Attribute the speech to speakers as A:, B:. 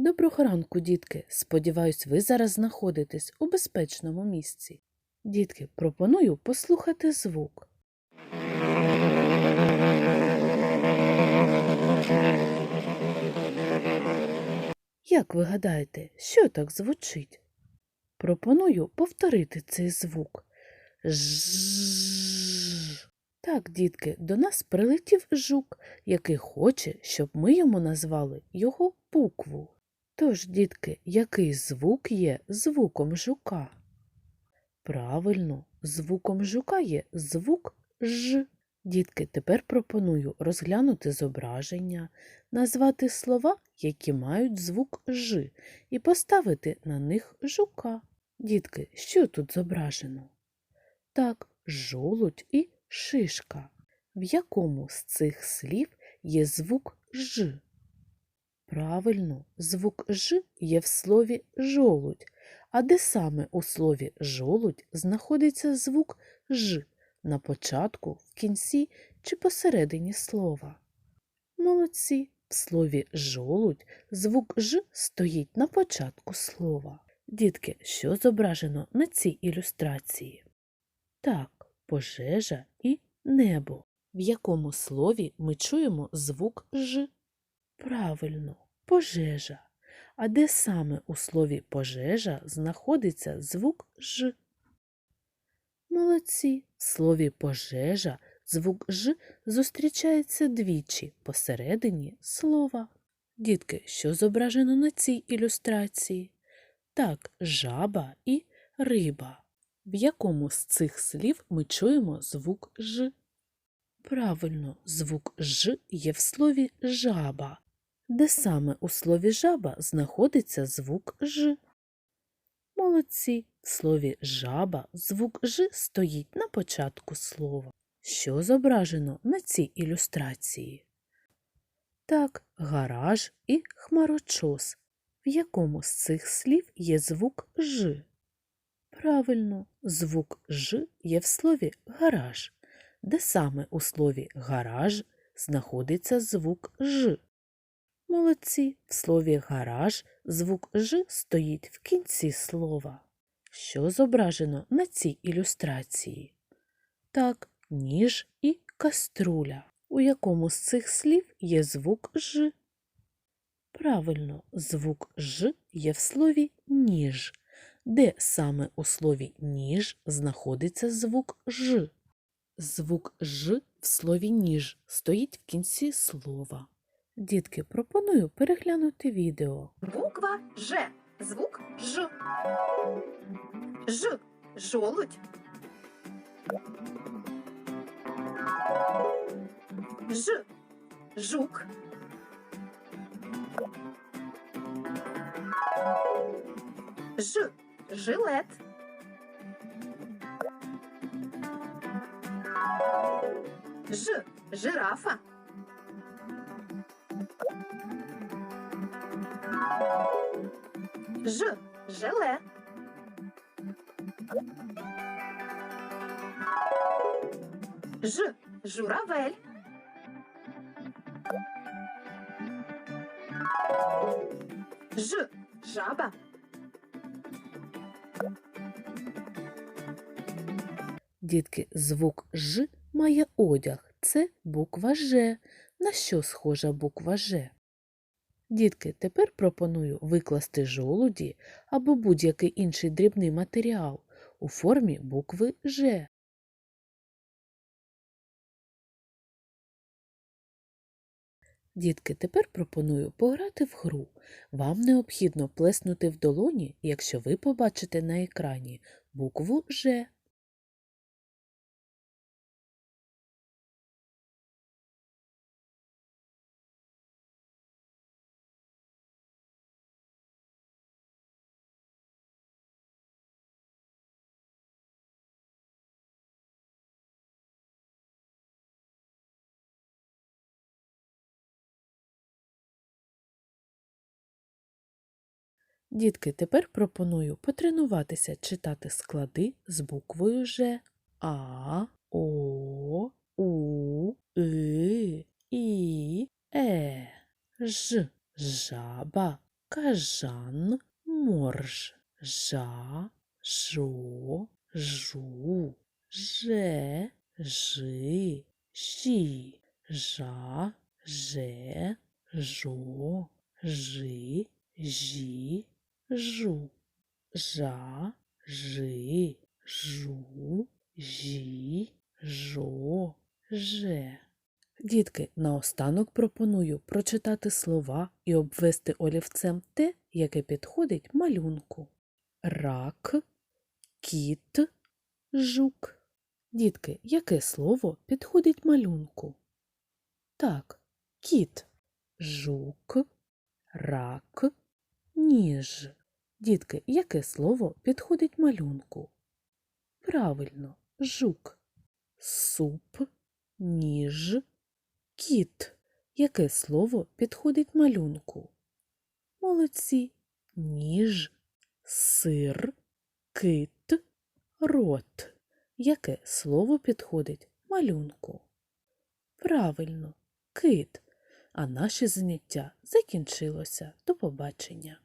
A: Доброго ранку, дітки. Сподіваюсь, ви зараз знаходитесь у безпечному місці. Дітки, пропоную послухати звук. Як ви гадаєте, що так звучить? Пропоную повторити цей звук. Так, дітки, до нас прилетів жук, який хоче, щоб ми йому назвали його букву. Тож, дітки, який звук є звуком жука? Правильно, звуком жука є звук Ж. Дітки, тепер пропоную розглянути зображення, назвати слова, які мають звук Ж, і поставити на них жука. Дітки, що тут зображено? Так, жолудь і шишка. В якому з цих слів є звук Ж? Правильно, звук Ж є в слові жолудь. А де саме у слові жолудь знаходиться звук Ж на початку, в кінці чи посередині слова? Молодці. В слові жолудь звук Ж стоїть на початку слова. Дітки, що зображено на цій ілюстрації? Так, пожежа і небо. В якому слові ми чуємо звук Ж? Правильно, пожежа. А де саме у слові пожежа знаходиться звук Ж? Молодці. В слові пожежа звук Ж зустрічається двічі посередині слова. Дітки, що зображено на цій ілюстрації? Так, жаба і риба. В якому з цих слів ми чуємо звук Ж? Правильно, звук Ж є в слові жаба. Де саме у слові жаба знаходиться звук Ж? Молодці. В слові жаба звук Ж стоїть на початку слова. Що зображено на цій ілюстрації? Так, гараж і хмарочос. В якому з цих слів є звук Ж? Правильно, звук Ж є в слові гараж. Де саме у слові гараж знаходиться звук Ж? Молодці, в слові гараж звук Ж стоїть в кінці слова. Що зображено на цій ілюстрації? Так, ніж і каструля. У якому з цих слів є звук Ж? Правильно, звук Ж є в слові ніж. Де саме у слові ніж знаходиться звук Ж? Звук Ж в слові ніж стоїть в кінці слова. Дітки, пропоную переглянути відео.
B: Буква Ж. Звук Ж. Ж. Жолудь. Ж. Жук. Ж. Жилет. Ж. Жирафа. Ж. Желе. Ж. Журавель. Ж. Жаба.
A: Дітки, звук Ж має одяг. Це буква Ж. На що схожа буква Ж? Дітки, тепер пропоную викласти жолуді або будь-який інший дрібний матеріал у формі букви Ж. Дітки, тепер пропоную пограти в гру. Вам необхідно плеснути в долоні, якщо ви побачите на екрані букву Ж. Дітки, тепер пропоную потренуватися читати склади з буквою Ж. А, О, У, И, І, Е, Ж, жаба, кажан, морж, жа, жо, жу, же, жи, жі, жа, же, жо, жи, жі, жу, жа, жи, жу, жі, жо, же. Дітки, наостанок пропоную прочитати слова і обвести олівцем те, яке підходить малюнку. Рак, кіт, жук. Дітки, яке слово підходить малюнку? Так, кіт, жук, рак, ніж. Дітки, яке слово підходить малюнку? Правильно, жук. Суп, ніж, кіт. Яке слово підходить малюнку? Молодці. Ніж, сир, кит, рот. Яке слово підходить малюнку? Правильно, кит. А наше заняття закінчилося. До побачення.